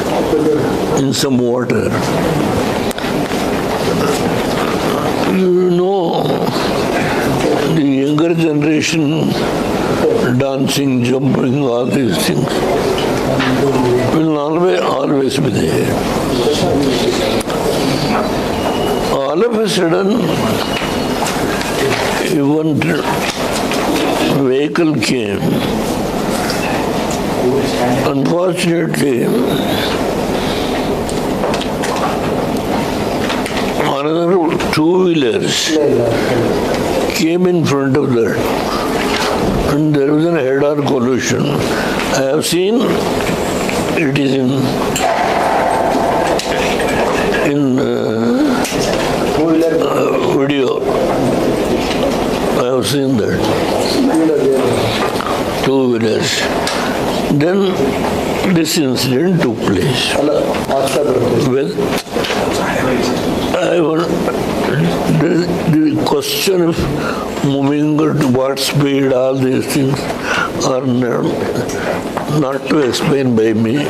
in some water. You know, the younger generation dancing, jumping, all these things will always, always be there. All of a sudden, one vehicle came. Unfortunately, another two wheelers came in front of that and there was a head-on collision. I have seen it is in in uh, uh, video. I have seen that two wheelers. Then this incident took place Well, I want, the, the question of moving at what speed, all these things are not, not to explain by me.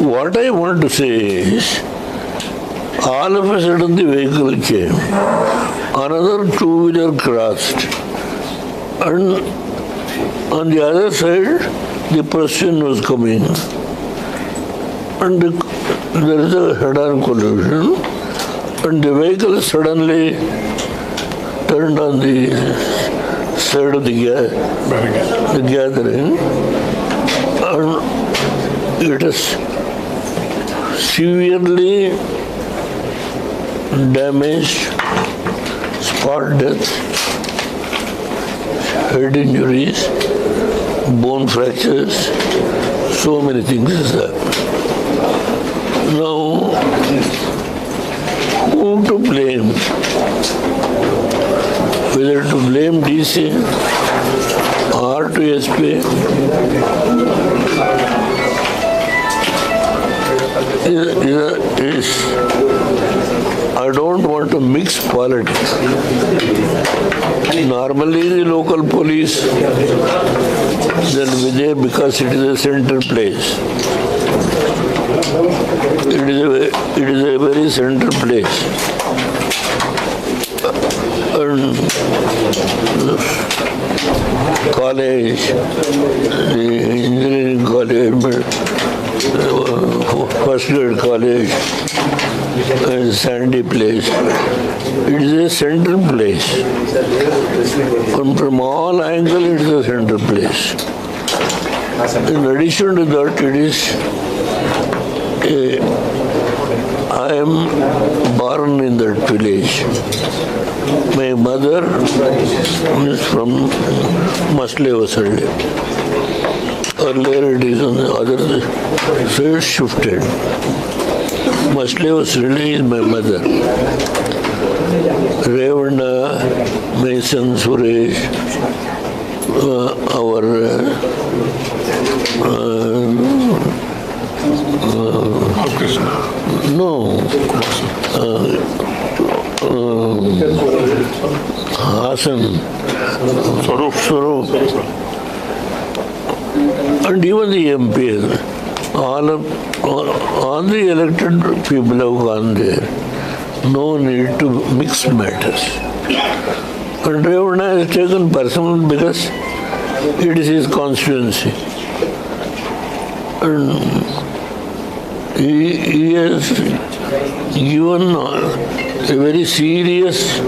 What I want to say is, all of a sudden the vehicle came, another two-wheeler crossed, and on the other side, the person was coming. And the, there is a head-on collision, and the vehicle suddenly turned on the side of the, ga- the gathering, and it is severely damaged, spot death, head injuries, bone fractures, so many things is happened. Now, who to blame? Whether to blame DC or to SP? Is- is- is- I don't want to mix politics. Normally, the local police, be there because it is a central place. It is a, it is a very central place. And college, engineering college, first grade college, a sandy place. It is a central place. And from all angles, it is a central place. In addition to that, it is I am born in that village. My mother is from Maslevasalli. Earlier it is on the other side shifted. Maslevasalli is my mother. Revana, my son Suresh, uh, our uh, uh, uh, no, Hassan, Swarup, Swarup, and even the MPs, all of, all, all the elected people have gone there. No need to mix matters. And Revana has taken personal because it is his constituency. And he, he has given a very serious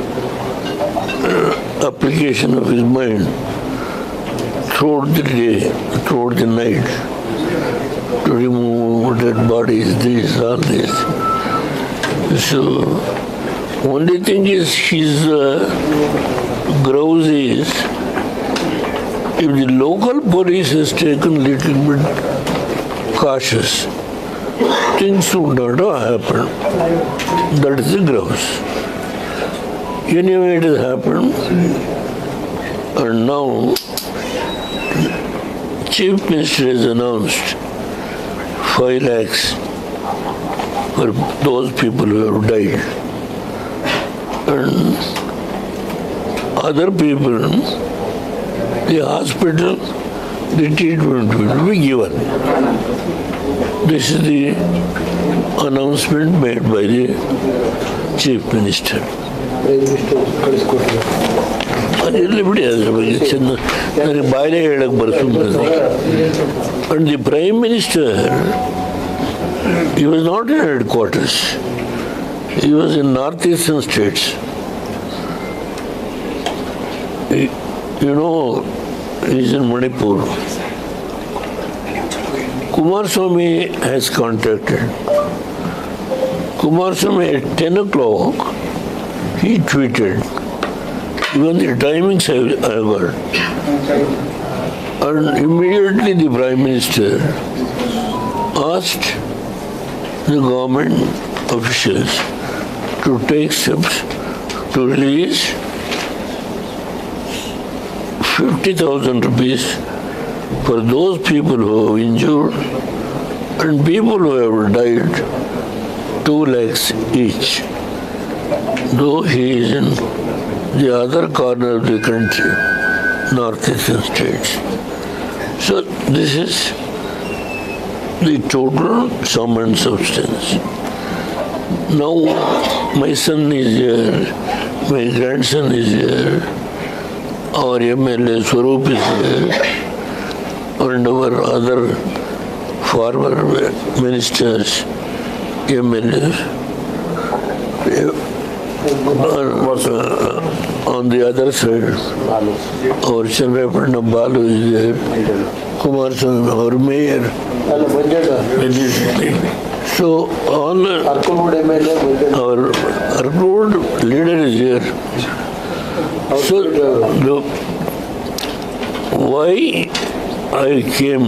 application of his mind throughout the day, throughout the night, to remove dead bodies, this, all this. So, only thing is his uh, grouse is if the local police has taken little bit cautious, things would not have happened. That is the grouse. Anyway, it has happened, and now Chief Minister has announced five lakhs for those people who have died. And other people, the hospital, the treatment will be given. This is the announcement made by the Chief Minister. Prime minister ಕಳಿಸ್ಕೊಟ್ರು ಅದಿರಲಿ ಬಿಡಿ ಅದ್ರ ಬಗ್ಗೆ ಚೆನ್ನ ನನಗೆ ಬಾಯಿಲೆ ಹೇಳಕ್ಕೆ ಬರ್ತದೆ and the prime minister he was not in headquarters he was in northeastern states He- you know he's in manipur kumaraswamy has contacted Kumar kumaraswamy at 10 o'clock he tweeted even the timings have I. And immediately the Prime Minister asked the government officials to take steps to release 50,000 rupees for those people who have injured and people who have died 2 lakhs each. Though he is in the other corner of the country, northeastern states. So this is the total sum and substance. Now my son is here, my grandson is here, our MLA Swaroop is here, and our other former ministers, MLAs, uh, on the other side, our Chandrapatna Balu is there, Kumar San, our mayor. So all our Arpur leader is here. So the, why I came,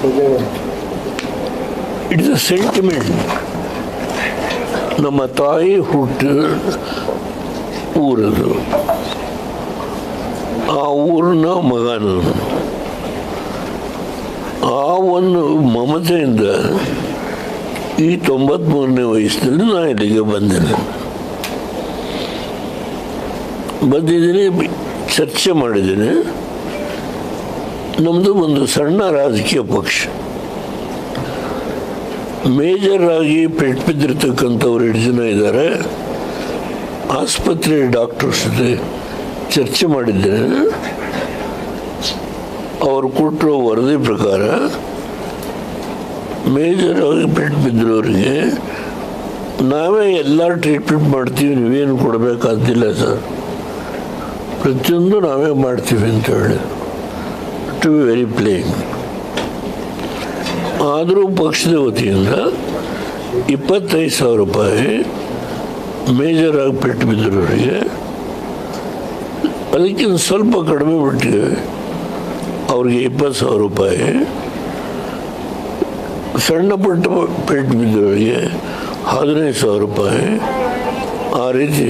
ಬಂಜಾಗ it is a sentiment. ನಮ್ಮ ತಾಯಿ ಹುಟ್ಟ ಊರದು. ಆ ಊರಿನ ಮಗ ನಾನು ಆ ಒಂದು ಮಮತೆಯಿಂದ ಈ ತೊಂಬತ್ಮೂರನೇ ವಯಸ್ಸಿನಲ್ಲಿ ನಾನು ಇಲ್ಲಿಗೆ ಬಂದೇನೆ ಬಂದಿದ್ದೀನಿ ಚರ್ಚೆ ಮಾಡಿದ್ದೀನಿ. ನಮ್ಮದು ಒಂದು ಸಣ್ಣ ರಾಜಕೀಯ ಪಕ್ಷ. ಮೇಜರ್ ಆಗಿ ಪೆಟ್ ಬಿದ್ದಿರ್ತಕ್ಕಂಥವ್ರು ಎರಡು ಜನ ಇದ್ದಾರೆ. ಆಸ್ಪತ್ರೆ ಡಾಕ್ಟರ್ಸ್ ಜೊತೆ ಚರ್ಚೆ ಮಾಡಿದ್ದೇನೆ. ಅವರು ಕೊಟ್ಟಿರೋ ವರದಿ ಪ್ರಕಾರ ಮೇಜರ್ ಆಗಿ ಪೆಟ್ಟು ಬಿದ್ದಿರೋರಿಗೆ ನಾವೇ ಎಲ್ಲ ಟ್ರೀಟ್ಮೆಂಟ್ ಮಾಡ್ತೀವಿ, ನೀವೇನು ಕೊಡಬೇಕಾದಿಲ್ಲ ಸರ್. ಪ್ರತಿಯೊಂದು ನಾವೇ ಮಾಡ್ತೀವಿ ಅಂತ ಹೇಳಿ. ಟು ವೆರಿ ಪ್ಲೇನ್ ಆದರೂ ಪಕ್ಷದ ವತಿಯಿಂದ ಇಪ್ಪತ್ತೈದು ಸಾವಿರ ರೂಪಾಯಿ ಮೇಜರ್ ಆಗಿ ಪೆಟ್ಟು ಬಿದ್ದರವರಿಗೆ ಅದಕ್ಕಿಂತ ಸ್ವಲ್ಪ ಕಡಿಮೆ ಬಿಟ್ಟಿದೆ ಅವ್ರಿಗೆ ಇಪ್ಪತ್ತು ಸಾವಿರ ರೂಪಾಯಿ ಸಣ್ಣ ಪುಟ್ಟ ಪೆಟ್ಟು ಬಿದ್ದವರಿಗೆ ಹದಿನೈದು ಸಾವಿರ ರೂಪಾಯಿ ಆ ರೀತಿ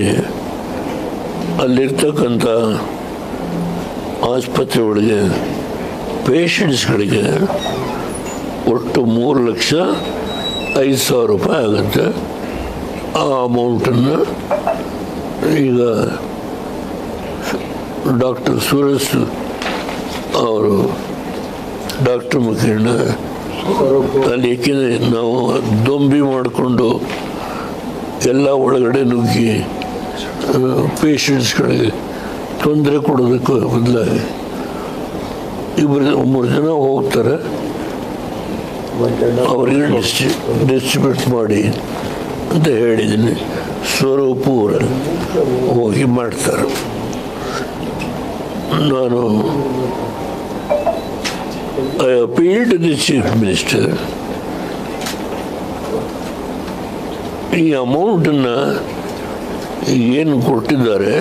ಅಲ್ಲಿರ್ತಕ್ಕಂಥ ಆಸ್ಪತ್ರೆ ಒಳಗೆ ಪೇಷಂಟ್ಸ್ಗಳಿಗೆ ಒಟ್ಟು ಮೂರು ಲಕ್ಷ ಐದು ಸಾವಿರ ರೂಪಾಯಿ ಆಗುತ್ತೆ. ಆ ಅಮೌಂಟನ್ನು ಈಗ ಡಾಕ್ಟರ್ ಸುರೇಶ್ ಅವರು ಡಾಕ್ಟರ್ ಮುಖೇಣ ಅಲ್ಲಿ ಏಕೆಂದರೆ ನಾವು ದೊಂಬಿ ಮಾಡಿಕೊಂಡು ಎಲ್ಲ ಒಳಗಡೆ ನುಗ್ಗಿ ಪೇಷಂಟ್ಸ್ಗಳಿಗೆ ತೊಂದರೆ ಕೊಡೋದಕ್ಕೆ ಬದಲಾಗಿ ಇಬ್ಬರು ಮೂರು ಜನ ಹೋಗ್ತಾರೆ. ಅವರಿಗೆ ಡಿಸ್ಟ್ರಿ ಡಿಸ್ಟ್ರಿಬ್ಯೂಟ್ ಮಾಡಿ ಅಂತ ಹೇಳಿದ್ದೀನಿ. ಸ್ವರೂಪ ಊರಲ್ಲಿ ಹೋಗಿ ಮಾಡ್ತಾರೆ. ನಾನು I appeal to the chief minister ಈ ಅಮೌಂಟನ್ನು ಏನು ಕೊಟ್ಟಿದ್ದಾರೆ?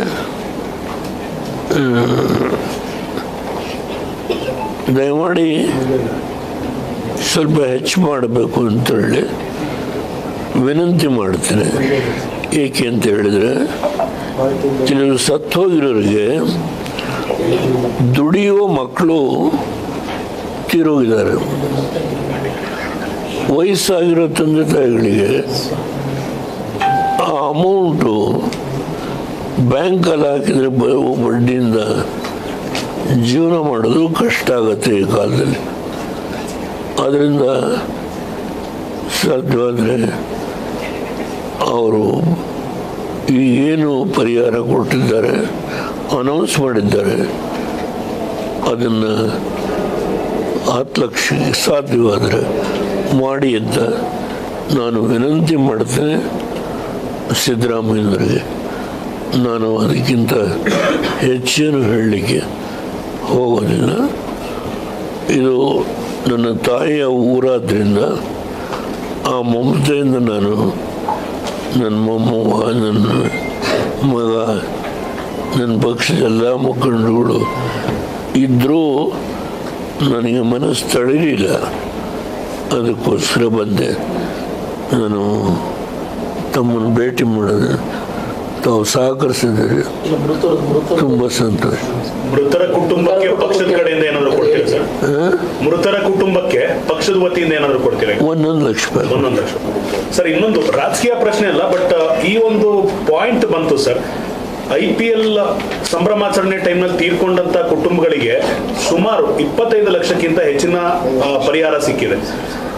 ದಯಮಾಡಿ ಸ್ವಲ್ಪ ಹೆಚ್ಚು ಮಾಡಬೇಕು ಅಂತೇಳಿ ವಿನಂತಿ ಮಾಡ್ತೇನೆ. ಏಕೆ ಅಂತ ಹೇಳಿದರೆ ಕೆಲವರು ಸತ್ತು ಹೋಗಿರೋರಿಗೆ ದುಡಿಯುವ ಮಕ್ಕಳು ತೀರೋಗಿದ್ದಾರೆ. ವಯಸ್ಸಾಗಿರೋ ತಂದೆ ತಾಯಿಗಳಿಗೆ ಆ ಅಮೌಂಟು ಬ್ಯಾಂಕಲ್ಲಿ ಹಾಕಿದರೆ ಬಡ್ಡಿಯಿಂದ ಜೀವನ ಮಾಡೋದು ಕಷ್ಟ ಆಗುತ್ತೆ ಈ ಕಾಲದಲ್ಲಿ. ಅದರಿಂದ ಸಾಧ್ಯವಾದರೆ ಅವರು ಈಗೇನು ಪರಿಹಾರ ಕೊಟ್ಟಿದ್ದಾರೆ ಅನೌನ್ಸ್ ಮಾಡಿದ್ದಾರೆ, ಅದನ್ನು ಹತ್ತು ಲಕ್ಷಕ್ಕೆ ಸಾಧ್ಯವಾದರೆ ಮಾಡಿ ಅಂತ ನಾನು ವಿನಂತಿ ಮಾಡ್ತೇನೆ ಸಿದ್ದರಾಮಯ್ಯನವರಿಗೆ. ನಾನು ಅದಕ್ಕಿಂತ ಹೆಚ್ಚೇನು ಹೇಳಲಿಕ್ಕೆ ಹೋಗೋದಿಲ್ಲ ಇದು ನನ್ನ ತಾಯಿಯ ಊರಾದ್ರಿಂದ ಆ ಮಮತೆಯಿಂದ ನಾನು ನನ್ನ ಮೊಮ್ಮವ, ನನ್ನ ಮಗ, ನನ್ನ ಪಕ್ಷದ ಎಲ್ಲ ಮುಖಂಡರುಗಳು ಇದ್ದರೂ ನನಗೆ ಮನಸ್ಸು ತಡೆಯಲಿಲ್ಲ ಅದಕ್ಕೋಸ್ಕರ ಬಂದೆ. ನಾನು ತಮ್ಮನ್ನು ಭೇಟಿ ಮಾಡೋದು ತಾವು ಮೃತರ ತುಂಬ ಸಂತೋಷ. ಮೃತರ ಕುಟುಂಬಕ್ಕೆ ಪಕ್ಷದ ಕಡೆಯಿಂದ ಏನಾದರೂ ಕೊಡ್ತೀರಾ ಸರ್? ಮೃತರ ಕುಟುಂಬಕ್ಕೆ ಪಕ್ಷದ ವತಿಯಿಂದ ಏನಾದ್ರು ಕೊಡ್ತೀರಾ? ಒಂದೊಂದು ಲಕ್ಷ ರೂಪಾಯಿ. ಒಂದೊಂದು ಲಕ್ಷ ಸರ್ ಇನ್ನೊಂದು ರಾಜಕೀಯ ಪ್ರಶ್ನೆ ಅಲ್ಲ ಬಟ್ ಈ ಒಂದು ಪಾಯಿಂಟ್ ಬಂತು ಸರ್. ಐ ಪಿ ಎಲ್ ಸಂಭ್ರಮಾಚರಣೆ ಟೈಮ್ನಲ್ಲಿ ತೀರ್ಕೊಂಡಂತ ಕುಟುಂಬಗಳಿಗೆ ಸುಮಾರು ಇಪ್ಪತ್ತೈದು ಲಕ್ಷಕ್ಕಿಂತ ಹೆಚ್ಚಿನ ಪರಿಹಾರ ಸಿಕ್ಕಿದೆ.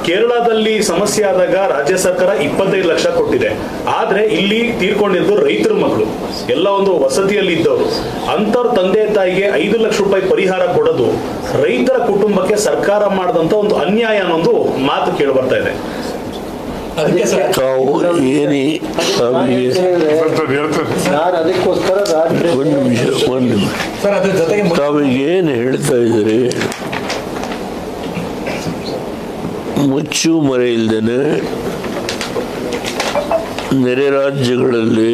ಕೇರಳದಲ್ಲಿ ಸಮಸ್ಯೆ ಆದಾಗ ರಾಜ್ಯ ಸರ್ಕಾರ ಇಪ್ಪತ್ತೈದು ಲಕ್ಷ ಕೊಟ್ಟಿದೆ. ಆದ್ರೆ ಇಲ್ಲಿ ತೀರ್ಕೊಂಡಿದ್ದು ರೈತರ ಮಕ್ಕಳು. ಎಲ್ಲ ಒಂದು ವಸತಿಯಲ್ಲಿ ಇದ್ದವರು ಅಂತವ್ರ ತಂದೆ ತಾಯಿಗೆ ಐದು ಲಕ್ಷ ರೂಪಾಯಿ ಪರಿಹಾರ ಕೊಡೋದು ರೈತರ ಕುಟುಂಬಕ್ಕೆ ಸರ್ಕಾರ ಮಾಡಿದಂತ ಒಂದು ಅನ್ಯಾಯ ಅನ್ನೋದು ಮಾತು ಕೇಳಿ ಬರ್ತಾ ಇದೆ. ಅದಕ್ಕೆ ಸರ್ ತಾವು ಏನು ಹೇಳ್ತಾ ನಾನು ಅದಕ್ಕೋಸ್ಕರ ರಾತ್ರಿ ಒಂದು ನಿಮಿಷ ಒಂದು ನಿಮಿಷ ಸರ್ ಅದ್ರ ಜೊತೆಗೆ ಮು- ತಾವಿಗೇನು ಹೇಳ್ತಾ ಇದ್ದೀರಿ ಮುಚ್ಚು ಮರೆ ಇಲ್ದೇನೆ ನೆರೆ ರಾಜ್ಯಗಳಲ್ಲಿ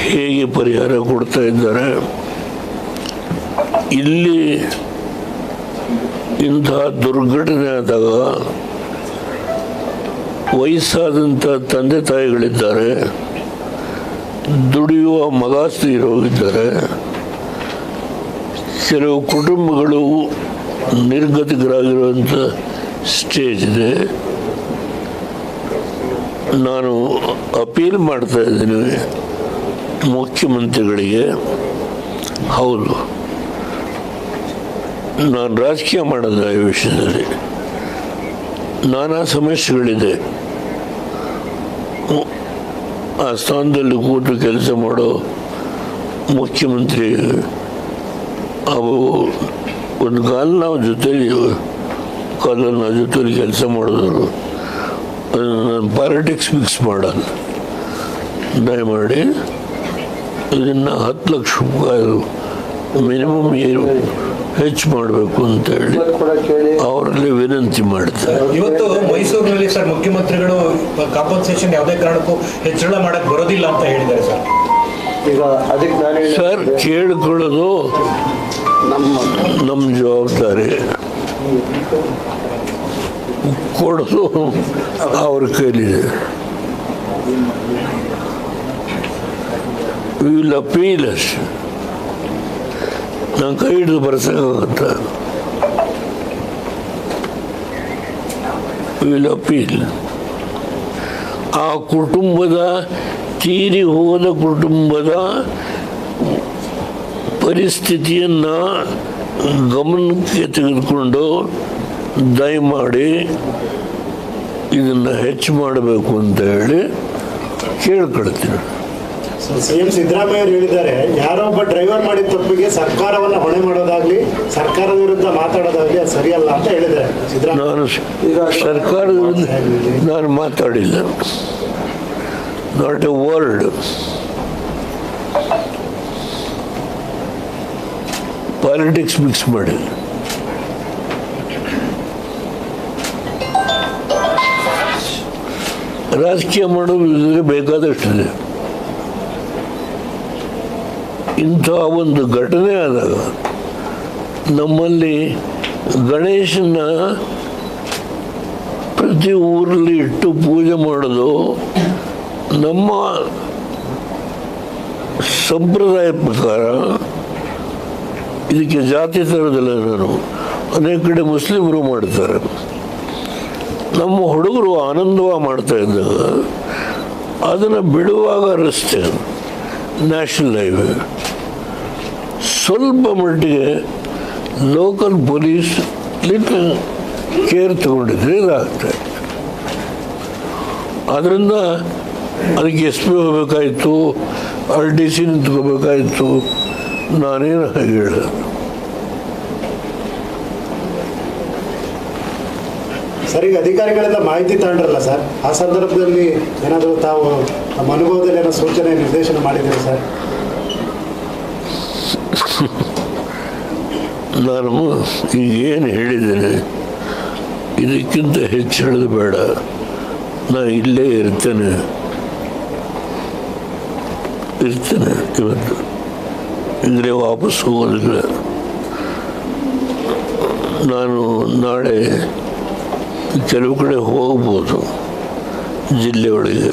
ಹೇಗೆ ಪರಿಹಾರ ಕೊಡ್ತಾ ಇದ್ದಾರೆ? ಇಲ್ಲಿ ಇಂತಹ ದುರ್ಘಟನೆ ಆದಾಗ ವಯಸ್ಸಾದಂಥ ತಂದೆ ತಾಯಿಗಳಿದ್ದಾರೆ, ದುಡಿಯುವ ಮಗಾಸ್ತಿರೋಗಿದ್ದಾರೆ ಕೆಲವು ಕುಟುಂಬಗಳು ನಿರ್ಗತಿಕರಾಗಿರುವಂಥ ಸ್ಟೇಜ್ ಇದೆ ನಾನು ಅಪೀಲ್ ಮಾಡ್ತಾ ಇದ್ದೀನಿ ಮುಖ್ಯಮಂತ್ರಿಗಳಿಗೆ. ಹೌದು. ನಾನು ರಾಜಕೀಯ ಮಾಡೋದು ಈ ವಿಷಯದಲ್ಲಿ. ನಾನಾ ಸಮಸ್ಯೆಗಳಿದೆ. ಆ ಸ್ಥಾನದಲ್ಲಿ ಕೂತು ಕೆಲಸ ಮಾಡೋ ಮುಖ್ಯಮಂತ್ರಿ ಅವು ಒಂದು ಕಾಲ ನಾವು ಜೊತೆಲಿ ಕಾಲಲ್ಲಿ ನನ್ನ ಜೊತೆಲಿ ಕೆಲಸ ಮಾಡಿದ್ರು ಪಾಲಿಟಿಕ್ಸ್ ಮಿಕ್ಸ್ ಮಾಡಲ್ಲ ದಯಮಾಡಿ ಇದನ್ನು ಹತ್ತು ಲಕ್ಷ ರೂಪಾಯಿ ಮಿನಿಮಮ್ ಏನು ಹೆಚ್ಚು ಮಾಡಬೇಕು ಅಂತೇಳಿ ಅವರಲ್ಲಿ ವಿನಂತಿ ಮಾಡ್ತಾರೆ ಇವತ್ತು ಮೈಸೂರಿನಲ್ಲಿ ಸರ್ ಮುಖ್ಯಮಂತ್ರಿಗಳು ಕಾಂಪನ್ಸೇಷನ್ ಯಾವುದೇ ಕಾರಣಕ್ಕೂ ಹೆಚ್ಚಳ ಮಾಡಕ್ಕೆ ಬರೋದಿಲ್ಲ ಅಂತ ಹೇಳಿದ್ದಾರೆ ಸರ್. ಈಗ ಅದಕ್ಕೆ ನಾನು ಸರ್ ಕೇಳಿಕೊಳ್ಳೋದು ನಮ್ಮ ನಮ್ಮ ಜವಾಬ್ದಾರಿ. ಕೊಡೋದು ಅವ್ರ ಕೈಲಿದೆ ವಿಲ್ ಅಪೀಲ್ ಅಷ್ಟೆ ನಾನು ಕೈ ಹಿಡಿದು ಬರ್ಸಕ್ಕಾಗತ್ತ ವಿಲ್ ಅಪೀಲ್ ಆ ಕುಟುಂಬದ ತೀರಿ ಹೋದ ಕುಟುಂಬದ ಪರಿಸ್ಥಿತಿಯನ್ನು ಗಮನಕ್ಕೆ ತೆಗೆದುಕೊಂಡು ದಯಮಾಡಿ ಇದನ್ನು ಹೆಚ್ಚು ಮಾಡಬೇಕು ಅಂತ ಹೇಳಿ ಕೇಳ್ಕೊಳ್ತೀನಿ. ಸಿಎಂ ಸಿದ್ದರಾಮಯ್ಯ ಅವರು ಹೇಳಿದ್ದಾರೆ ಯಾರೋ ಒಬ್ಬ ಡ್ರೈವರ್ ಮಾಡಿದ ತಪ್ಪಿಗೆ ಸರ್ಕಾರವನ್ನು ಹೊಣೆ ಮಾಡೋದಾಗ್ಲಿ ಸರ್ಕಾರದ ವಿರುದ್ಧ ಮಾತಾಡೋದಾಗ್ಲಿ ಅದು ಸರಿಯಲ್ಲ ಅಂತ ಹೇಳಿದ್ದಾರೆ ನಾನು ಸರ್ಕಾರದ ವಿರುದ್ಧ ನಾನು ಮಾತಾಡಿಲ್ಲ. Not a word politics mix ಮಾಡಿ ರಾಜಕೀಯ ಬೇಕಾದಷ್ಟು ಬೇಕಾದಷ್ಟಿದೆ ಇಂಥ ಒಂದು ಘಟನೆ ಆದಾಗ ನಮ್ಮಲ್ಲಿ ಗಣೇಶನ ಪ್ರತಿ ಊರಲ್ಲಿ ಇಟ್ಟು ಪೂಜೆ ಮಾಡೋದು ನಮ್ಮ ಸಂಪ್ರದಾಯ ಪ್ರಕಾರ ಇದಕ್ಕೆ ಜಾತಿ ತರೋದಿಲ್ಲ ನಾನು ಅನೇಕ ಕಡೆ ಮುಸ್ಲಿಮರು ಮಾಡ್ತಾರೆ. ನಮ್ಮ ಹುಡುಗರು ಆನಂದವ ಮಾಡ್ತಾ ಇದ್ದಾಗ ಅದನ್ನು ಬಿಡುವಾಗ ರಸ್ತೆ, ನ್ಯಾಷನಲ್ ಹೈವೇ. ಸ್ವಲ್ಪ ಮಟ್ಟಿಗೆ ಲೋಕಲ್ ಪೊಲೀಸ್ ಲಿಟಲ್ ಕೇರ್ ತಗೊಂಡಿದ್ರೆ ಇದಾಗ್ತದೆ ಆದ್ದರಿಂದ ಅದಕ್ಕೆ ಎಸ್ ಪಿ ಹೋಗ್ಬೇಕಾಯ್ತು ಆರ್ ಡಿ ಸಿ ನಿಂತ್ಕೋಬೇಕಾಯ್ತು. ನಾನೇನು ಹೇಳ ಸರ್ ಈಗ ಅಧಿಕಾರಿಗಳಿಂದ ಮಾಹಿತಿ ತಗೊಂಡ್ರಲ್ಲ ಸರ್ ಆ ಸಂದರ್ಭದಲ್ಲಿ ಏನಾದರೂ ತಾವು ನಮ್ಮ ಅನುಭವದಲ್ಲಿ ಏನೋ ಸೂಚನೆ ನಿರ್ದೇಶನ ಮಾಡಿದ್ದೀರಾ ಸರ್ ನಾನು ಏನು ಹೇಳಿದ್ದೇನೆ ಇದಕ್ಕಿಂತ ಹೆಚ್ಚು ಹೇಳೋದು ಬೇಡ. ನಾ ಇಲ್ಲೇ ಇರ್ತೇನೆ. ಇರ್ತೇನೆ ಇವತ್ತು. ಇದ್ರೆ ವಾಪಸ್ ಹೋಗೋದಿಲ್ಲ. ನಾನು ನಾಳೆ ಕೆಲವು ಕಡೆ ಹೋಗ್ಬೋದು ಜಿಲ್ಲೆಯೊಳಗೆ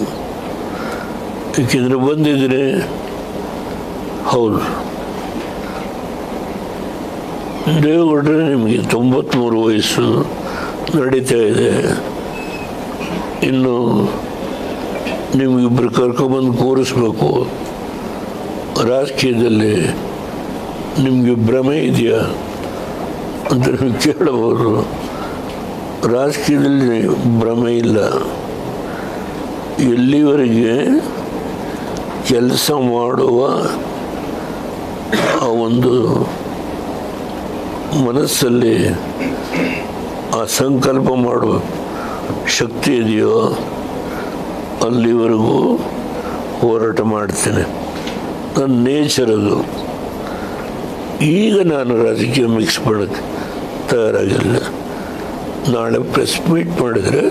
ಏಕೆಂದರೆ ಬಂದಿದ್ರೆ ಹೌದು. ದೇವೇಗೌಡರೆ ನಿಮಗೆ ತೊಂಬತ್ತ್ಮೂರು ವಯಸ್ಸು ನಡೀತಾ ಇದೆ. ಇನ್ನು ನಿಮಗಿಬ್ಬರು ಕರ್ಕೊಂಬಂದು ಕೂರಿಸ್ಬೇಕು. ರಾಜಕೀಯದಲ್ಲಿ ನಿಮಗೆ ಭ್ರಮೆ ಇದೆಯಾ ಅಂತ ನೀವು ಕೇಳಬಹುದು ರಾಜಕೀಯದಲ್ಲಿ ಭ್ರಮೆ ಇಲ್ಲ. ಎಲ್ಲಿವರೆಗೆ ಕೆಲಸ ಮಾಡುವ ಆ ಒಂದು ಮನಸ್ಸಲ್ಲಿ ಆ ಸಂಕಲ್ಪ ಮಾಡುವ ಶಕ್ತಿ ಇದೆಯೋ ಅಲ್ಲಿವರೆಗೂ ಹೋರಾಟ ಮಾಡ್ತೇನೆ. ನನ್ನ ನೇಚರ್ ಅದು. ಈಗ ನಾನು ರಾಜಕೀಯ ಮಿಕ್ಸ್ ಮಾಡೋಕ್ಕೆ ತಯಾರಾಗಿಲ್ಲ. ನಾಳೆ ಪ್ರೆಸ್ ಮೀಟ್ ಮಾಡಿದರೆ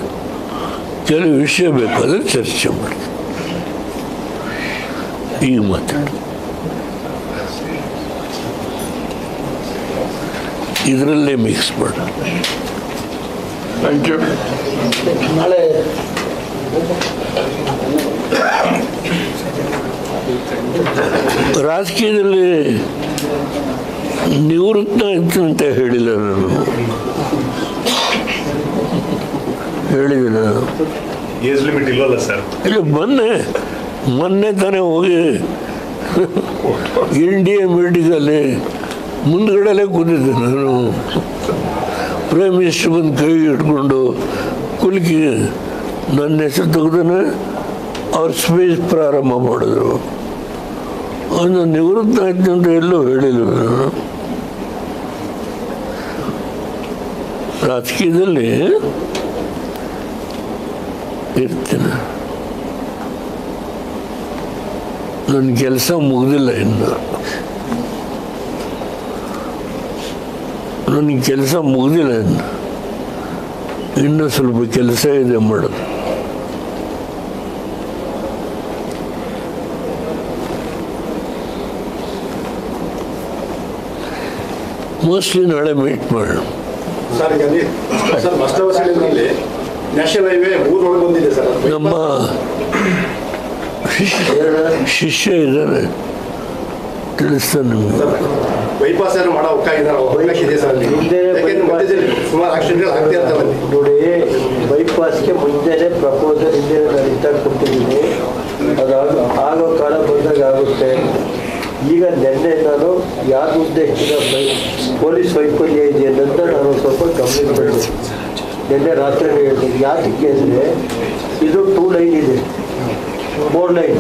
ಕೆಲವು ವಿಷಯ ಬೇಕಾದರೆ ಚರ್ಚೆ ಮಾಡಿ ಈಗ ಮಾತಾಡಿ. ಇದರಲ್ಲೇ ಮಿಕ್ಸ್ ಮಾಡ ಥ್ಯಾಂಕ್ ಯು ನಾಳೆ ರಾಜಕೀಯದಲ್ಲಿ ನಿವೃತ್ತ ಅಂತ ಹೇಳಿಲ್ಲ ನಾನು. ಹೇಳಿದೆ ನಾನು. ಏಜ್ ಲಿಮಿಟ್ ಇಲ್ವಲ್ಲ ಸರ್ ಇಲ್ಲ ಮೊನ್ನೆ ಮೊನ್ನೆ ತಾನೇ ಹೋಗಿ ಇಂಡಿಯಾ ಮೀಟಿಂಗಲ್ಲಿ ಮುಂದ್ಗಡೆಲ್ಲೇ ಕೂತಿದ್ದೆ ನಾನು. ಪ್ರೈಮ್ ಮಿನಿಸ್ಟರ್ ಬಂದು ಕೈ ಇಟ್ಕೊಂಡು ಕುಲ್ಕಿ ನನ್ನ ಹೆಸರು ತೆಗೆದೇ ಅವ್ರ ಸ್ಪೀಚ್ ಪ್ರಾರಂಭ ಮಾಡಿದ್ರು. ಒಂದು ನಿವೃತ್ತ ಆಯ್ತು ಅಂತ ಎಲ್ಲೂ ಹೇಳಿಲ್ಲ ರಾಜಕೀಯದಲ್ಲಿ ಇರ್ತೀನಿ. ನನ್ನ ಕೆಲಸ ಮುಗ್ದಿಲ್ಲ ಇನ್ನು. ನನ್ನ ಕೆಲಸ ಮುಗ್ದಿಲ್ಲ ಇನ್ನು. ಇನ್ನೂ ಸ್ವಲ್ಪ ಕೆಲಸ ಇದೆ ಮಾಡೋದು ಮೋಸ್ಟ್ಲಿ ನಾಳೆ ಮೀಟ್ ಮಾಡೋಣ. ಸರ್ ಸರ್ ಬಸ್ ಸಿಲಿಂಡರ್ನಲ್ಲಿ ನ್ಯಾಷನಲ್ ಹೈವೇ ಊರೊಳಗೆ ಬಂದಿದೆ ಸರ್. ನಮ್ಮ ಶಿಷ್ಯ ಶಿಷ್ಯ ಇದ್ದಾರೆ. ತಿಳಿಸ್ತಾನೆ ನಿಮಗೆ. ಬೈಪಾಸ್ ಏನೋ ಮಾಡೋ ಇದೆ ಸರ್ ಸುಮಾರು ಆಕ್ಸಿಡೆಂಟ್ಗಳು ಆಗ್ತಾ ಇರ್ತಾವೆ ಅಲ್ಲಿ ನೋಡಿ ಬೈಪಾಸ್ಗೆ ಪ್ರಪೋಸಲ್ ಹಿಂದೆ ನಾನು ಇದ್ದಾಗ ಕೊಟ್ಟಿದ್ದೀನಿ ಅದಾಗ ಆಗೋ ಕಾಲ ಬಂದಾಗ ಆಗುತ್ತೆ. ಈಗ ನಿನ್ನೆ ನಾನು ಯಾರ ಮುಂದೆ ಹೆಚ್ಚಿನ ಪೊಲೀಸ್ ವೈಫಲ್ಯ ಇದೆ ಅಂತ ನಾನು ಸ್ವಲ್ಪ ಗಮನಿಸಬೇಕು. ನಿನ್ನೆ ರಾತ್ರಿ ಹೇಳ್ತೀನಿ. ಯಾತಕ್ಕೆ ಅಂದರೆ ಇದು ಟೂ ಲೈನ್ ಇದೆ. ಫೋರ್ ಲೈನ್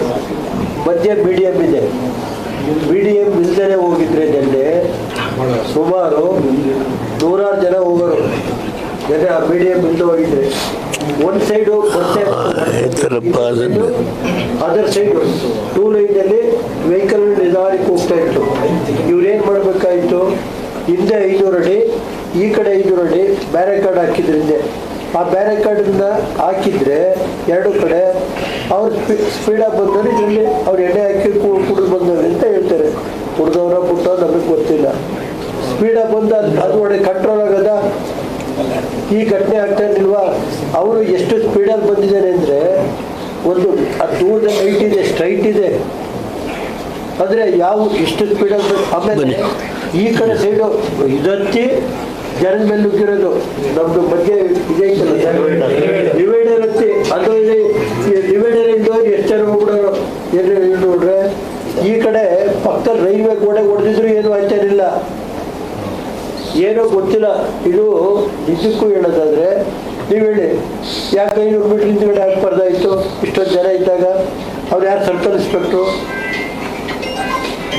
ಮಧ್ಯೆ ಬಿ ಡಿ ಎಂ ಇದೆ. ಬಿ ಡಿ ಎಂ ಇಲ್ದೇ ಹೋಗಿದ್ರೆ ನಿನ್ನೆ ಸುಮಾರು ನೂರಾರು ಜನ ಹೋಗೋರು. ಜನ ಆ ಬಿ ಡಿ ಎಂ ಇಲ್ದೆ ಹೋಗಿದ್ರೆ. ಒಂದು ಸೈಡು ಅದರ್ ಸೈಡ್ ಟೂ ಲೈನಲ್ಲಿ ವೆಹಿಕಲ್ ನಿಧಾನಕ್ಕೆ ಹೋಗ್ತಾ ಇತ್ತು ಇವ್ರೇನು ಮಾಡ್ಬೇಕಾಯ್ತು? ಹಿಂದೆ ಐನೂರು ಅಡಿ, ಈ ಕಡೆ ಐನೂರು ಅಡಿ ಬ್ಯಾರಿಕಾರ್ಡ್ ಹಾಕಿದ್ರಿಂದ ಆ ಬ್ಯಾರಿಕಾರ್ಡಿಂದ ಹಾಕಿದ್ರೆ ಎರಡು ಕಡೆ ಅವ್ರು ಸ್ಪೀಡಾಗಿ ಬಂದವರು ಇದರಲ್ಲಿ ಅವ್ರು ಎಣ್ಣೆ ಹಾಕಿ ಕುಡಿದು ಬಂದವರು ಅಂತ ಹೇಳ್ತಾರೆ. ಕುಡ್ದವ್ರ ಪುಟ್ಟ ನಮಗೆ ಗೊತ್ತಿಲ್ಲ. ಸ್ಪೀಡಾಗಿ ಬಂದ ಅದು ಒಳ್ಳೆ ಕಂಟ್ರೋಲ್ ಆಗದ? ಈ ಘಟನೆ ಆಗ್ತಾ ಇರ್ಲಿಲ್ವಾ ಅವರು ಎಷ್ಟು ಸ್ಪೀಡಲ್ಲಿ ಬಂದಿದ್ದಾರೆ ಅಂದರೆ ಒಂದು, ಆ ದೂರದ ಇದೆ ಸ್ಟ್ರೈಟ್ ಇದೆ. ಆದರೆ ಯಾವ ಎಷ್ಟು ಸ್ಪೀಡಲ್ಲಿ ಆಮೇಲೆ ಈ ಕಡೆ ಸೈಡು ಇದತ್ತಿ ಜನದ ಮೇಲೆ ನುಗ್ಗಿರೋದು ನಮ್ದು ಮಧ್ಯೆ ಇದೈತಲ್ಲ ಡಿವೈಡರ್ ಹತ್ತಿ ಅದು ಇದೆ ಡಿವೈಡರ್ ಇಂದ ಎಷ್ಟು ಜನ ಹೋಗ್ಬಿಡೋರು? ಏನು ಏನು ನೋಡ್ರೆ ಈ ಕಡೆ ಪಕ್ಕದ ರೈಲ್ವೆ ಗೋಡೆ ಹೊಡೆದಿದ್ರು ಏನು ಆಯ್ತಾ ಇರಲಿಲ್ಲ ಏನೋ ಗೊತ್ತಿಲ್ಲ. ಇದು ನಿಜಕ್ಕೂ ಹೇಳೋದಾದ್ರೆ ನೀವು ಹೇಳಿ ಯಾಕೆ ಐನೂರು ಮೀಟ್ರ್ ಹಿಂದ್ಗಡೆ ಹಾಕ್ಬಾರ್ದಾಯ್ತು? ಇಷ್ಟೊಂದು ಜನ ಇದ್ದಾಗ. ಅವ್ರು ಯಾರು ಸರ್ಕಲ್ ಇನ್ಸ್ಪೆಕ್ಟ್ರು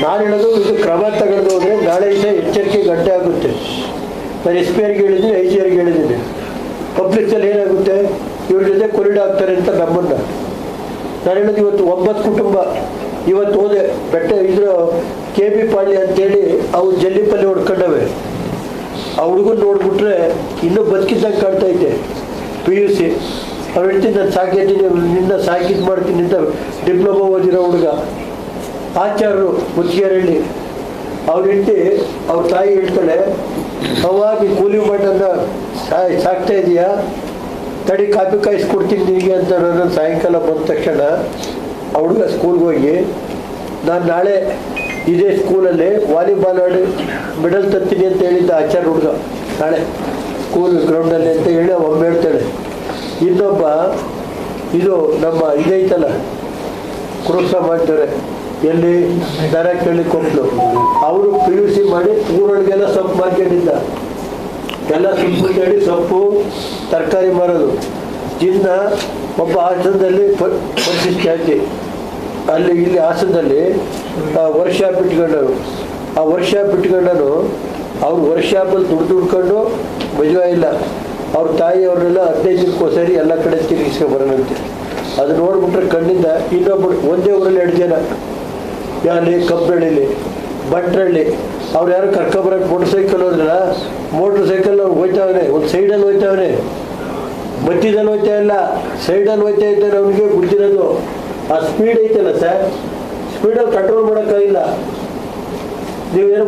ನಾನು ಹೇಳೋದು ಇದು ಕ್ರಮ ತಗೊಂಡು ಹೋದ್ರೆ ನಾಳೆ ದಿವಸ ಎಚ್ಚರಿಕೆ ಗಡ್ಡೆ ಆಗುತ್ತೆ. ನಾನು ಎಸ್ ಪಿ ಆರ್ಗೆ ಹೇಳಿದ್ದೀನಿ, ಐ ಜಿ ಆರ್ಗೆ ಹೇಳಿದ್ದೀನಿ. ಪಬ್ಲಿಕ್ಸಲ್ಲಿ ಏನಾಗುತ್ತೆ? ಇವ್ರ ಜೊತೆ ಕೊರಿಡ್ ಆಗ್ತಾರೆ ಅಂತ ನಮ್ಮನ್ನ ನಾನು ಹೇಳೋದು ಇವತ್ತು ಒಂಬತ್ತು ಕುಟುಂಬ ಇವತ್ತು ಹೋದೆ, ಬೆಟ್ಟ ಇದ್ರ ಕೆ ಬಿ ಪಾಳ್ಯ ಅಂತೇಳಿ ಅವು ಜಲ್ಲಿಪಲ್ಲಿ ಹೊಡ್ಕೊಂಡವೆ ಆ ಹುಡುಗನ್ ನೋಡ್ಬಿಟ್ರೆ ಇನ್ನೂ ಬದುಕಿದ್ದಂಗೆ ಕಾಣ್ತಾ ಇದ್ದೆ ಪಿ ಯು ಸಿ. ಅವ್ರು ಹೇಳ್ತೀನಿ ನಾನು ಸಾಕಿದ್ದೀನಿ, ನಿನ್ನ ಸಾಕಿದ್ ಮಾಡ್ತೀನಿ ಅಂತ ಡಿಪ್ಲೊಮಾ ಓದಿರೋ ಹುಡುಗ. ಆಚಾರ್ಯರು ಮುತ್ತಿಗೆರಳ್ಳಿ ಅವ್ರ ಹೆಂಡತಿ, ಅವ್ರ ತಾಯಿ ಹೇಳ್ತಾಳೆ ಅವಾಗಿ ಕೂಲಿ ಮಟ್ಟನ್ನ ಸಾಯ್, ಸಾಕ್ತಾ ಇದೆಯಾ? ತಡಿ ಕಾಪಿ ಕಾಯಿಸ್ಕೊಡ್ತೀನಿ ಅಂತ ನಾನು ಸಾಯಂಕಾಲ ಬಂದ ತಕ್ಷಣ ಹುಡುಗ ಸ್ಕೂಲ್ಗೆ ಹೋಗಿ, ನಾನು ನಾಳೆ ಇದೇ ಸ್ಕೂಲಲ್ಲಿ ವಾಲಿಬಾಲ್ ಆಡಿ ಮೆಡಲ್ ತರ್ತೀನಿ ಅಂತ ಹೇಳಿದ್ದ ಆಚಾರ್ಯ ಹುಡುಗ ನಾಳೆ ಸ್ಕೂಲ್ ಗ್ರೌಂಡಲ್ಲಿ ಅಂತ ಹೇಳಿ ಒಮ್ಮೆ ಹೇಳ್ತಾಳೆ ಇನ್ನೊಬ್ಬ, ಇದು ನಮ್ಮ ಇದೈತಲ್ಲ ಕುರುಕ್ಷ ಮಾಡ್ತಾರೆ. ಎಲ್ಲಿ ಡೈರೆಕ್ಟ್ ಕೇಳಿ ಕೊಟ್ಟಲು ಅವರು ಪಿ ಯು ಸಿ ಮಾಡಿ ಊರೊಳಗೆಲ್ಲ ಸೊಪ್ಪು ಮಾರ್ಕೊಂಡಿದ್ದ ಎಲ್ಲ ಸೊಪ್ಪು ಕೇಳಿ ಸೊಪ್ಪು ತರಕಾರಿ ಮಾರೋದು. ಜಿನ್ನ ಒಬ್ಬ ಹಾಸನದಲ್ಲಿ ಪರಿಸ್ಥಿತಿ ಅಲ್ಲಿ ಇಲ್ಲಿ ಹಾಸನದಲ್ಲಿ ವರ್ಷ ಇಟ್ಕೊಂಡರು ಆ ವರ್ಷ ಇಟ್ಕೊಂಡನು ಅವ್ರು ವರ್ಕ್ಶಾಪಲ್ಲಿ ದುಡ್ಡು ದುಡ್ಕೊಂಡು ಮಜುವ ಇಲ್ಲ. ಅವ್ರ ತಾಯಿ ಅವರೆಲ್ಲ ಹದಿನೈದು ದಿನಕ್ಕೋಸರಿ ಎಲ್ಲ ಕಡೆ ತಿರುಗಿಸ್ಕೊ ಬರೋಣಂತೆ. ಅದು ನೋಡ್ಬಿಟ್ರೆ ಕಣ್ಣಿಂದ ಇನ್ನೊಬ್ಬರು ಒಂದೇ ಊರಲ್ಲಿ ಎರಡು ಜನ. ಯಾರಲ್ಲಿ ಕಬ್ಬಳ್ಳಿಲಿ ಭಟ್ರಳ್ಳಿ ಅವ್ರು ಯಾರು ಕರ್ಕೊಬರಕ್ಕೆ ಮೋಟರ್ ಸೈಕಲ್ ಹೋದ್ರಲ್ಲ ಮೋಟ್ರ್ ಸೈಕಲ್ ಅವ್ರು ಹೋಯ್ತಾವನೆ ಒಂದು ಸೈಡಲ್ಲಿ ಹೋಯ್ತಾವನೆ. ಮಧ್ಯದಲ್ಲಿ ಹೋಯ್ತಾ ಇಲ್ಲ ಸೈಡಲ್ಲಿ ಹೋಯ್ತಾ ಇದ್ದಾರೆ ಅವನಿಗೆ ಗೊತ್ತಿರೋದು ಆ ಸ್ಪೀಡ್ ಐತಲ್ಲ ಸರ್? ಸ್ಪೀಡಲ್ಲಿ ಕಂಟ್ರೋಲ್ ಮಾಡೋಕ್ಕಾಗಿಲ್ಲ. ನೀವೇನು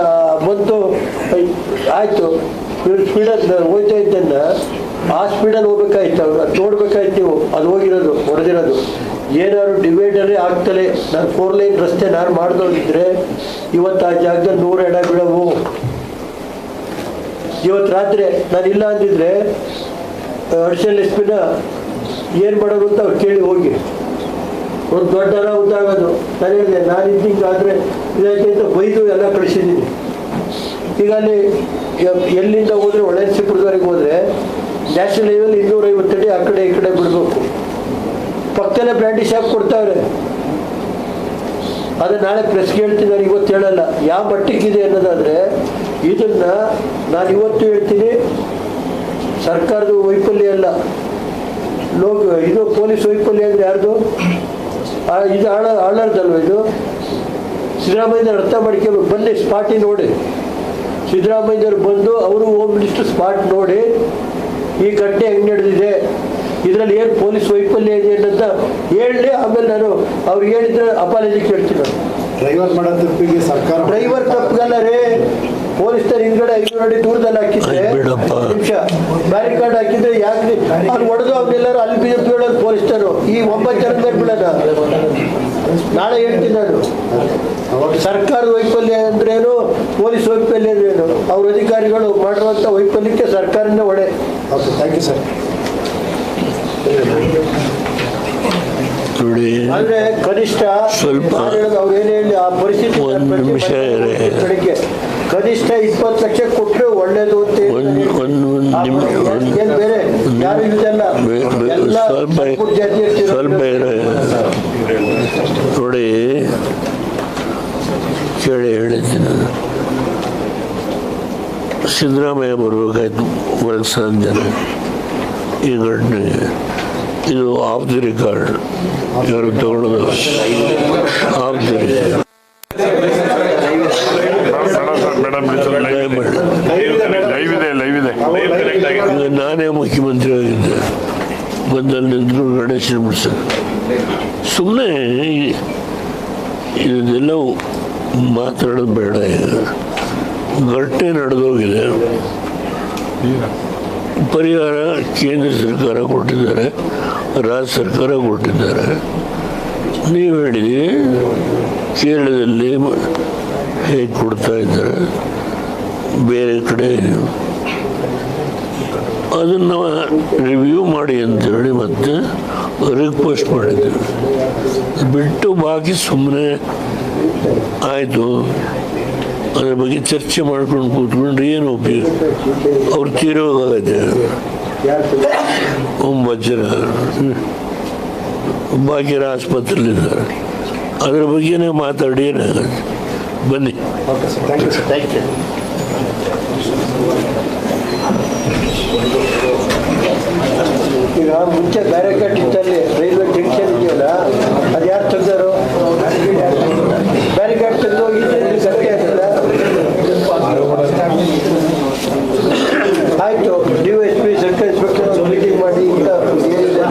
ಆ, ಬಂತು ಆಯಿತು. ಇವ್ರು ಸ್ಪೀಡಲ್ಲಿ ಹೋಯ್ತಾ ಇದ್ದನ್ನ ಆ ಸ್ಪೀಡಲ್ಲಿ ಹೋಗ್ಬೇಕಾಯ್ತು ಅವ್ರು ಅದು ನೋಡ್ಬೇಕಾಯ್ತು ನೀವು ಅದು ಹೋಗಿರೋದು ಹೊಡೆದಿರೋದು. ಏನಾದ್ರು ಡಿವೈಡರೇ ಆಗ್ತಲೇ ನಾನು ಫೋರ್ ಲೈನ್ ರಸ್ತೆ ನಾನು ಮಾಡ್ದೋಗಿದ್ರೆ ಇವತ್ತು ಆ ಜಾಗ ನೂರು ಎಡ ಬಿಡವು ಇವತ್ತು ರಾತ್ರಿ ನಾನು ಇಲ್ಲ ಅಂದಿದ್ರೆ ಅಡಿಷನಲ್ ಎಸ್ಪಿನ ಏನು ಮಾಡೋದು ಅಂತ ಅವ್ರು ಕೇಳಿ ಹೋಗಿ. ಒಂದು ದೊಡ್ಡ ಆಗೋದು. ನಾನು ಹೇಳಿದೆ, ನಾನು ಇದ್ದಿಂಗಾದ್ರೆ ಇದೈತೆ ಅಂತ ಬೈದು ಎಲ್ಲ ಕಳಿಸಿದ್ದೀನಿ. ಈಗ ಅಲ್ಲಿ ಎಲ್ಲಿಂದ ಹೋದ್ರೆ ಒಳಸಿಪುರದವರೆಗೆ ಹೋದ್ರೆ ನ್ಯಾಷನಲ್ ಲೆವೆಲ್ ಇನ್ನೂರೈವತ್ತು ಅಡಿ ಆ ಕಡೆ ಈ ಕಡೆ ಬಿಡಬೇಕು. ಪಕ್ಕದಲ್ಲೇ ಬ್ರ್ಯಾಂಡಿ ಶಾಪ್ ಕೊಡ್ತಾವ್ರೆ. ಅದು ನಾಳೆ ಪ್ರೆಸ್ ಹೇಳ್ತೀನಿ, ನಾನು ಇವತ್ತು ಹೇಳಲ್ಲ. ಯಾವ ಮಟ್ಟಕ್ಕಿದೆ ಅನ್ನೋದಾದ್ರೆ, ಇದನ್ನ ನಾನು ಇವತ್ತು ಹೇಳ್ತೀನಿ, ಸರ್ಕಾರದ ವೈಫಲ್ಯ ಅಲ್ಲ. ಲೋಕ, ಇದು ಪೊಲೀಸ್ ವೈಫಲ್ಯ ಅಂದ್ರೆ ಯಾರ್ದು? ಇದು ಆಳ, ಆಳಾರ್ದಲ್ವ ಇದು? ಸಿದ್ದರಾಮಯ್ಯ ಅರ್ಥ ಮಾಡ್ಕೋಬೇಕು. ಬನ್ನಿ ಸ್ಪಾಟಿ ನೋಡಿ. ಸಿದ್ದರಾಮಯ್ಯವ್ರು ಬಂದು, ಅವರು ಹೋಮ್ ಮಿನಿಸ್ಟರ್ ಸ್ಪಾಟ್ ನೋಡಿ, ಈ ಘಟನೆ ಹೆಂಗ್ ನಡೆದಿದೆ? ಇದರಲ್ಲಿ ಏನು ಪೊಲೀಸ್ ವೈಫಲ್ಯ ಇದೆ ಅಂತ ಹೇಳಿ ಆಮೇಲೆ ನಾನು ಅವ್ರು ಹೇಳಿದ್ರೆ ಅಪಾಲಜಿ ಕೇಳ್ತೀನಿ. ಡ್ರೈವರ್ ಮಾಡೋ ತಪ್ಪಿಗೆ ಸರ್ಕಾರ ಡ್ರೈವರ್ ತಪ್ಪಗಲ್ಲ ರೇ. ಪೊಲೀಸರು ಹಿಂದ್ಗಡೆ ಐದು ಅಡಿ ದೂರದಲ್ಲಿ ಹಾಕಿದ್ರೆ. ನಿಮಿಷ ಬ್ಯಾರಿಕಾರ್ಡ್ ಹಾಕಿದ್ರೆ ಯಾಕೆ ಅವ್ರು ಹೊಡೆದು ಅವ್ರನ್ನೆಲ್ಲರೂ ಅಲ್ಲಿ ಬಿಜೆಪಿ ಹೇಳೋದು ಪೊಲೀಸರು ಈ ಒಂಬತ್ತು ಜನ ಮೇಲೆ ಬೀಳೋಣ ನಾಳೆ ಹೇಳ್ತೀನಿ ನಾನು. ಸರ್ಕಾರದ ವೈಫಲ್ಯ ಅಂದ್ರೇನು ಪೊಲೀಸ್ ವೈಫಲ್ಯ ಅಂದ್ರೇನು ಅವ್ರ ಅಧಿಕಾರಿಗಳು ಮಾಡಿರುವಂಥ ವೈಫಲ್ಯಕ್ಕೆ ಸರ್ಕಾರನೇ ಒಡೆ ಓಕೆ ಥ್ಯಾಂಕ್ ಯು ಸರ್ ನೋಡಿ ಕನಿಷ್ಠ ಸ್ವಲ್ಪ ಒಂದ್ ನಿಮಿಷ ಕನಿಷ್ಠ ಇಪ್ಪತ್ತು ಲಕ್ಷ ಕೊಟ್ಟರೆ ಒಳ್ಳೇದು ಅಂತ ಒಂದ್- ಒಂದ್- ಬೇರೆ? ಯಾರು ಇದೆಲ್ಲ ಸ್ವಲ್ಪ ನೋಡಿ ಕೇಳಿ ಹೇಳಿದ್ದೀನಿ. ಸಿದ್ದರಾಮಯ್ಯ ಬರಬೇಕಾಯ್ತು ವರ್ಗ ಜನ ಈ ಘಟನೆಗೆ ಇದು ಆಫ್ ದಿ ರಿಕಾರ್ಡ್ ಇವರು ತಗೊಳ್ಳೋದು ಆಫ್ ದಿ ರಿಕಾರ್ಡ್ ನಾನೇ ಮುಖ್ಯಮಂತ್ರಿ ಆಗಿದ್ದೆ ಬಂದಲ್ಲಿ ನಿಂತರು ಗಣೇಶ ಬಿಡಿಸ ಸುಮ್ಮನೆ ಇದೆಲ್ಲ ಮಾತಾಡೋದು ಬೇಡ ಈಗ. ಘಟನೆ ನಡೆದೋಗಿದೆ. ಪರಿಹಾರ ಕೇಂದ್ರ ಸರ್ಕಾರ ಕೊಟ್ಟಿದ್ದಾರೆ, ರಾಜ್ಯ ಸರ್ಕಾರ ಕೊಟ್ಟಿದ್ದಾರೆ. ನೀವು ಹೇಳಿದ್ರಿ, ಕೇರಳದಲ್ಲಿ ಹೇಗೆ ಕೊಡ್ತಾ ಇದ್ದಾರೆ? ಬೇರೆ ಕಡೆ ಅದನ್ನು ರಿವ್ಯೂ ಮಾಡಿ ಅಂತೇಳಿ ಮತ್ತೆ ರಿಕ್ವೆಸ್ಟ್ ಮಾಡಿದ್ದೀವಿ ಬಿಟ್ಟು ಬಾಕಿ ಸುಮ್ಮನೆ ಆಯಿತು. ಅದ್ರ ಬಗ್ಗೆ ಚರ್ಚೆ ಮಾಡ್ಕೊಂಡು ಕೂತ್ಕೊಂಡ್ರೆ ಏನು ಉಪಯೋಗ? ಅವ್ರು ತೀರೋಗಾಗತ್ತೆ ಒಂಬತ್ತು ಜನ. ಭಾಗ್ಯರ ಆಸ್ಪತ್ರೆಯಲ್ಲಿದ್ದಾರೆ. ಅದ್ರ ಬಗ್ಗೆನೇ ಮಾತಾಡಿ, ಏನಾಗುತ್ತೆ? ಬನ್ನಿ. ಈಗ ಮುಂಚೆ ಬ್ಯಾರಿಕೇಡ್ ಇತ್ತಲ್ಲಿ ರೈಲ್ವೆ ಜಂಕ್ಷನ್ ಇದೆಯಲ್ಲ ಅದು ಯಾರು ತೆಗ್ದಾರು ಬ್ಯಾರಿಕೇಡ್ ತೆಗೆದು ಹೋಗಿದ್ರೆ ಸತ್ಯ ಆಗ್ತದ ಆಯ್ತು D S P circle inspector meeting ಮಾಡಿ ಇಂಥ ಏನಿದೆ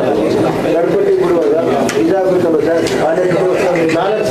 ನಡ್ಕೊಂಡು ಬಿಡುವಾಗ ಇದಾಗಬೇಕಲ್ಲ ಸರ್ ಕಾಲೇಜು ನಾಲ್ಕು